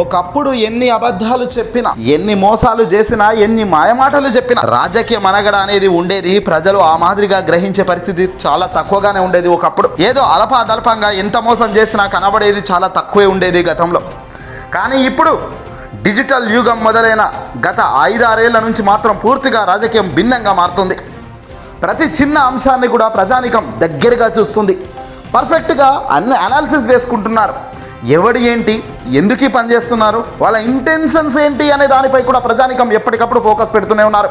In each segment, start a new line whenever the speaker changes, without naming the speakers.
ఒకప్పుడు ఎన్ని అబద్ధాలు చెప్పినా ఎన్ని మోసాలు చేసినా ఎన్ని మాయమాటలు చెప్పినా రాజకీయం అనగడ అనేది ఉండేది. ప్రజలు ఆ మాదిరిగా గ్రహించే పరిస్థితి చాలా తక్కువగానే ఉండేది ఒకప్పుడు. ఏదో అల్పదల్పంగా ఎంత మోసం చేసినా కనబడేది చాలా తక్కువే ఉండేది గతంలో. కానీ ఇప్పుడు డిజిటల్ యుగం మొదలైన గత ఐదారేళ్ళ నుంచి మాత్రం పూర్తిగా రాజకీయం భిన్నంగా మారుతుంది. ప్రతి చిన్న అంశాన్ని కూడా ప్రజానికం దగ్గరగా చూస్తుంది. పర్ఫెక్ట్గా అన్ని అనాలిసిస్ వేసుకుంటున్నారు. ఎవడు ఏంటి? ఎందుకు పనిచేస్తున్నారు పని చేస్తున్నారు? వాళ్ళ ఇంటెన్షన్స్ ఏంటి అనే దానిపై కూడా ప్రజానికం ఎప్పటికప్పుడు ఫోకస్ పెడుతూనే ఉన్నారు.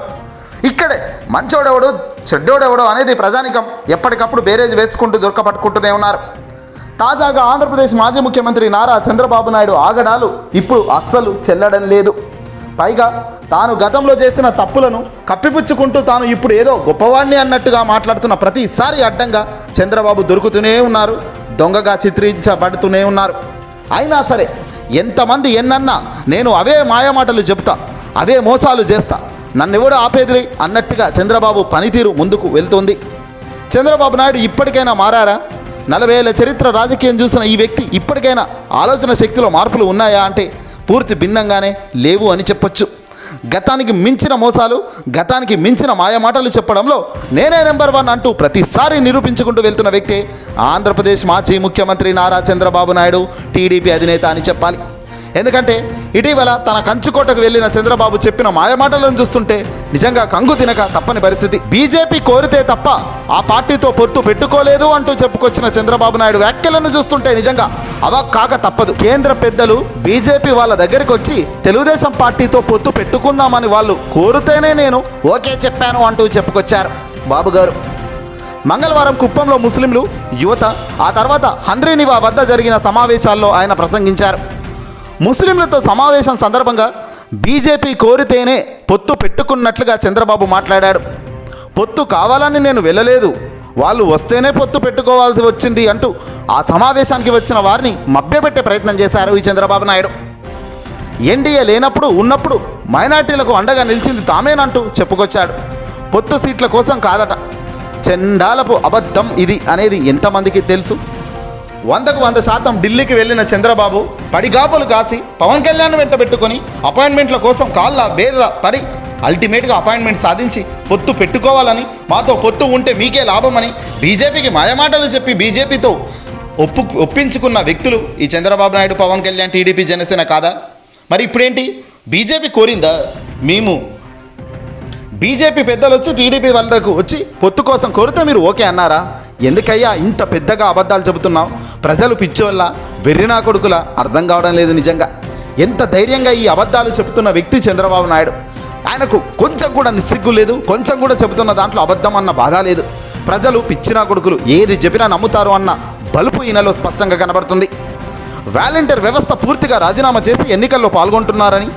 ఇక్కడే మంచోడెవడో చెడ్డోడెవడో అనేది ప్రజానికం ఎప్పటికప్పుడు బేరేజ్ వేసుకుంటూ దొరకపట్టుకుంటూనే ఉన్నారు. తాజాగా ఆంధ్రప్రదేశ్ మాజీ ముఖ్యమంత్రి నారా చంద్రబాబు నాయుడు ఆగడాలు ఇప్పుడు అస్సలు చెల్లడం లేదు. పైగా తాను గతంలో చేసిన తప్పులను కప్పిపుచ్చుకుంటూ తాను ఇప్పుడు ఏదో గొప్పవాణ్ణి అన్నట్టుగా మాట్లాడుతున్న ప్రతిసారి అడ్డంగా చంద్రబాబు దొరుకుతూనే ఉన్నారు దొంగగా చిత్రించబడుతూనే ఉన్నారు. అయినా సరే ఎంతమంది ఎన్నన్నా నేను అవే మాయమాటలు చెప్తా అవే మోసాలు చేస్తా. నన్నెవడు ఆపేదిరి? అన్నట్టుగా చంద్రబాబు పనితీరు ముందుకు వెళ్తుంది. చంద్రబాబు నాయుడు ఇప్పటికైనా మారారా? నలభై ఏళ్ళ చరిత్ర రాజకీయం చూసిన ఈ వ్యక్తి ఇప్పటికైనా ఆలోచన శక్తిలో మార్పులు ఉన్నాయా అంటే పూర్తి భిన్నంగానే లేవు అని చెప్పొచ్చు. గతానికి మించిన మోసాలు గతానికి మించిన మాయమాటలు చెప్పడంలో నేనే నెంబర్ వన్ అంటూ ప్రతిసారి నిరూపించుకుంటూ వెళ్తున్న వ్యక్తి ఆంధ్రప్రదేశ్ మాజీ ముఖ్యమంత్రి నారా చంద్రబాబు నాయుడు టీడీపీ అధినేత అని చెప్పాలి. ఎందుకంటే ఇటీవల తన కంచుకోటకు వెళ్ళిన చంద్రబాబు చెప్పిన మాయమాటలను చూస్తుంటే నిజంగా కంగు తినక తప్పని పరిస్థితి. బీజేపీ కోరితే తప్ప ఆ పార్టీతో పొత్తు పెట్టుకోలేదు అంటూ చెప్పుకొచ్చిన చంద్రబాబు నాయుడు వ్యాఖ్యలను చూస్తుంటే నిజంగా అవక్ కాక తప్పదు. కేంద్ర పెద్దలు బీజేపీ వాళ్ళ దగ్గరికి వచ్చి తెలుగుదేశం పార్టీతో పొత్తు పెట్టుకుందామని వాళ్ళు కోరితేనే నేను ఓకే చెప్పాను అంటూ చెప్పుకొచ్చారు. బాబు గారు మంగళవారం కుప్పంలో ముస్లింలు యువత ఆ తర్వాత హంద్రీనివా వద్ద జరిగిన సమావేశాల్లో ఆయన ప్రసంగించారు. ముస్లింలతో సమావేశం సందర్భంగా బీజేపీ కోరితేనే పొత్తు పెట్టుకున్నట్లుగా చంద్రబాబు మాట్లాడాడు. పొత్తు కావాలని నేను వెళ్ళలేదు. వాళ్ళు వస్తేనే పొత్తు పెట్టుకోవాల్సి వచ్చింది అంటూ ఆ సమావేశానికి వచ్చిన వారిని మభ్యపెట్టే ప్రయత్నం చేశారు ఈ చంద్రబాబు నాయుడు. ఎన్డీఏ లేనప్పుడు ఉన్నప్పుడు మైనార్టీలకు అండగా నిలిచింది తామేనంటూ చెప్పుకొచ్చాడు. పొత్తు సీట్ల కోసం కాదట. చెండాలపు అబద్ధం ఇది అనేది ఎంతమందికి తెలుసు? వందకు వంద శాతం ఢిల్లీకి వెళ్ళిన చంద్రబాబు పడిగాపులు కాసి పవన్ కళ్యాణ్ వెంట పెట్టుకొని అపాయింట్మెంట్ల కోసం కాళ్ళ బేర్ల పడి అల్టిమేట్గా అపాయింట్మెంట్ సాధించి పొత్తు పెట్టుకోవాలని మాతో పొత్తు ఉంటే మీకే లాభమని బీజేపీకి మాయమాటలు చెప్పి బీజేపీతో ఒప్పు ఒప్పించుకున్న వ్యక్తులు ఈ చంద్రబాబు నాయుడు పవన్ కళ్యాణ్ టీడీపీ జనసేన కాదా? మరి ఇప్పుడేంటి? బీజేపీ కోరిందా? మేము బీజేపీ పెద్దలు వచ్చి టీడీపీ వాళ్ళకు వచ్చి పొత్తు కోసం కోరితే మీరు ఓకే అన్నారా? ఎందుకయ్యా ఇంత పెద్దగా అబద్ధాలు చెబుతున్నావు? ప్రజలు పిచ్చోళ్ళ వెర్రినా కొడుకులా అర్థం కావడం లేదు నిజంగా. ఎంత ధైర్యంగా ఈ అబద్ధాలు చెబుతున్న వ్యక్తి చంద్రబాబు నాయుడు? ఆయనకు కొంచెం కూడా నిస్సిగ్గు లేదు కొంచెం కూడా చెబుతున్న దాంట్లో అబద్ధం అన్న బాధ లేదు. ప్రజలు పిచ్చినా కొడుకులు ఏది చెప్పినా నమ్ముతారు అన్న బలుపు ఈయనలో స్పష్టంగా కనబడుతుంది. వాలంటీర్ వ్యవస్థ పూర్తిగా రాజీనామా చేసి ఎన్నికల్లో పాల్గొంటున్నారని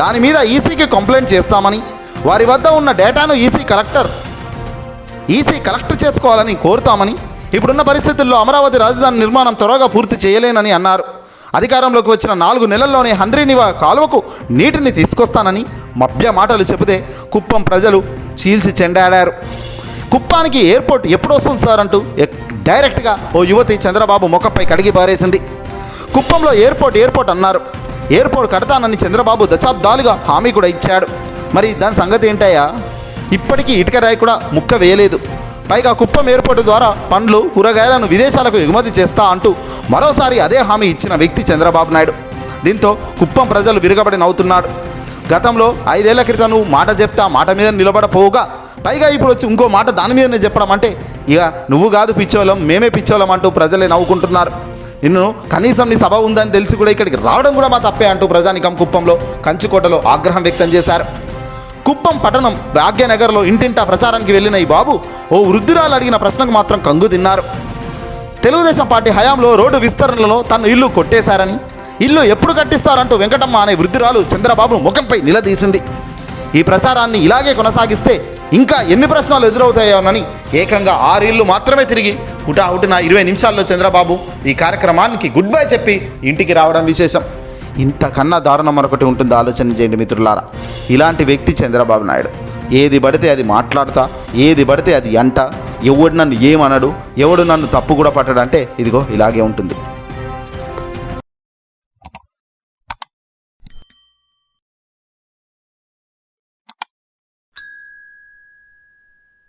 దాని మీద ఈసీకి కంప్లైంట్ చేస్తామని వారి వద్ద ఉన్న డేటాను ఈసీ కలెక్టర్ ఈసీ కలెక్ట్ చేసుకోవాలని కోరుతామని ఇప్పుడున్న పరిస్థితుల్లో అమరావతి రాజధాని నిర్మాణం త్వరగా పూర్తి చేయలేనని అన్నారు. అధికారంలోకి వచ్చిన నాలుగు నెలల్లోనే హంద్రీనివా కాలువకు నీటిని తీసుకొస్తానని మభ్య మాటలు చెబితే కుప్పం ప్రజలు చీల్చి చెండాడారు. కుప్పానికి ఎయిర్పోర్ట్ ఎప్పుడు వస్తుంది సార్ అంటూ డైరెక్ట్గా ఓ యువతి చంద్రబాబు ముఖపై కడిగి పారేసింది. కుప్పంలో ఎయిర్పోర్ట్ ఎయిర్పోర్ట్ అన్నారు. ఎయిర్పోర్ట్ కడతానని చంద్రబాబు దశాబ్దాలుగా హామీ కూడా ఇచ్చాడు. మరి దాని సంగతి ఏంటయ్యా? ఇప్పటికీ ఇటుక రాయి కూడా ముక్క వేయలేదు. పైగా కుప్పం ఏర్పాటు ద్వారా పండ్లు కూరగాయలను విదేశాలకు ఎగుమతి చేస్తా అంటూ మరోసారి అదే హామీ ఇచ్చిన వ్యక్తి చంద్రబాబు నాయుడు. దీంతో కుప్పం ప్రజలు విరగబడి నవ్వుతున్నాడు. గతంలో ఐదేళ్ళ క్రితం నువ్వు మాట చెప్తా మాట మీద నిలబడపోవుగా పైగా ఇప్పుడు వచ్చి ఇంకో మాట దాని మీదనే చెప్పడం అంటే ఇక నువ్వు కాదు పిచ్చోళం మేమే పిచ్చోళం అంటూ ప్రజలే నవ్వుకుంటున్నారు. నిన్ను కనీసం నీ సభ ఉందని తెలిసి కూడా ఇక్కడికి రావడం కూడా మా తప్పే అంటూ ప్రజానికం కుప్పంలో కంచుకోటలో ఆగ్రహం వ్యక్తం చేశారు. కుప్పం పట్టణం భాగ్యనగర్లో ఇంటింటా ప్రచారానికి వెళ్ళిన ఈ బాబు ఓ వృద్ధురాలు అడిగిన ప్రశ్నకు మాత్రం కంగు తిన్నారు. తెలుగుదేశం పార్టీ హయాంలో రోడ్డు విస్తరణలో తన ఇల్లు కొట్టేశారని ఇల్లు ఎప్పుడు కట్టిస్తారంటూ వెంకటమ్మ అనే వృద్ధురాలు చంద్రబాబును ముఖంపై నిలదీసింది. ఈ ప్రచారాన్ని ఇలాగే కొనసాగిస్తే ఇంకా ఎన్ని ప్రశ్నలు ఎదురవుతాయోనని ఏకంగా ఆరేళ్ళు మాత్రమే తిరిగి హుటాహుటిన ఇరవై నిమిషాల్లో చంద్రబాబు ఈ కార్యక్రమానికి గుడ్ బై చెప్పి ఇంటికి రావడం విశేషం. ఇంతకన్నా దారుణం మరొకటి ఉంటుంది? ఆలోచన చేయండి మిత్రులారా. ఇలాంటి వ్యక్తి చంద్రబాబు నాయుడు. ఏది పడితే అది మాట్లాడతా ఏది పడితే అది అంట ఎవడు నన్ను ఏమనడు ఎవడు నన్ను తప్పు కూడా పట్టడంటే ఇదిగో ఇలాగే ఉంటుంది.